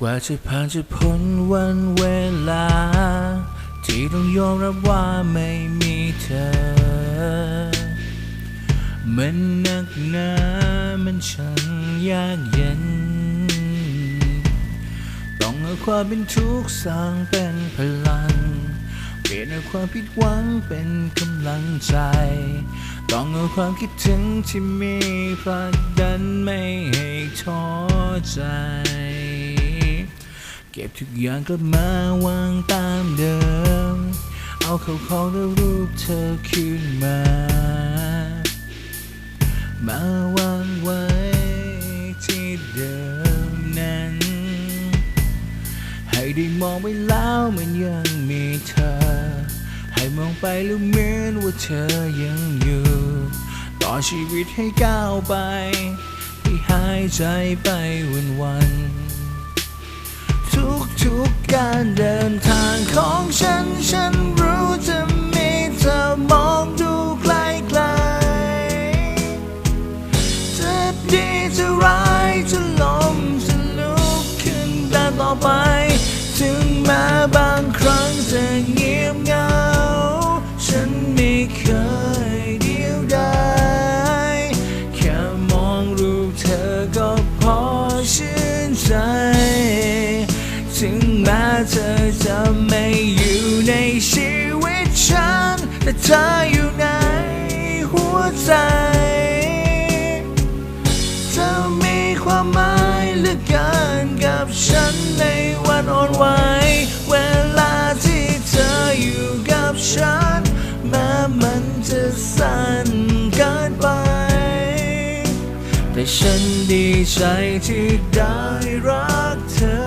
กว่าจะผ่านจะพ้นวันเวลา ที่ต้องยอมรับว่าไม่มีเธอ มันหนักหนามันช่างยากเย็น ต้องเอาความเป็นทุกข์สร้างเป็นพลัง เปลี่ยนเอาความผิดหวังเป็นกำลังใจ ต้องเอาความคิดถึงที่มีผลักดันไม่ให้ท้อใจ ก็บทุกอย่างกลับมาวางตามเดิม เอาเข้าของและรูปเธอคืนมา มาวางไว้ที่เดิมนั้น ให้ได้มองไปแล้วมันยังมีเธอ ให้มองไปแล้วเหมือนว่าเธอยังอยู่ ต่อชีวิตให้ก้าวไป ให้หายใจไปวันวัน ทุกการเดินทางของฉัน ฉันรู้จะมีเธอมองดูไกลไกลจะดีจะร้ายจะล้มจะลุกขึ้นแต่ต่อไป ถึงแม้บางครั้ง เธอจะไม่อยู่ในชีวิตฉัน แต่เธออยู่ในหัวใจเธอมีความหมายเหลือเกินกับฉันในวันอ่อนไหวเวลาที่เธออยู่กับฉันแม้มันจะสั้นเกินไป แต่ฉันดีใจที่ได้รักเธอ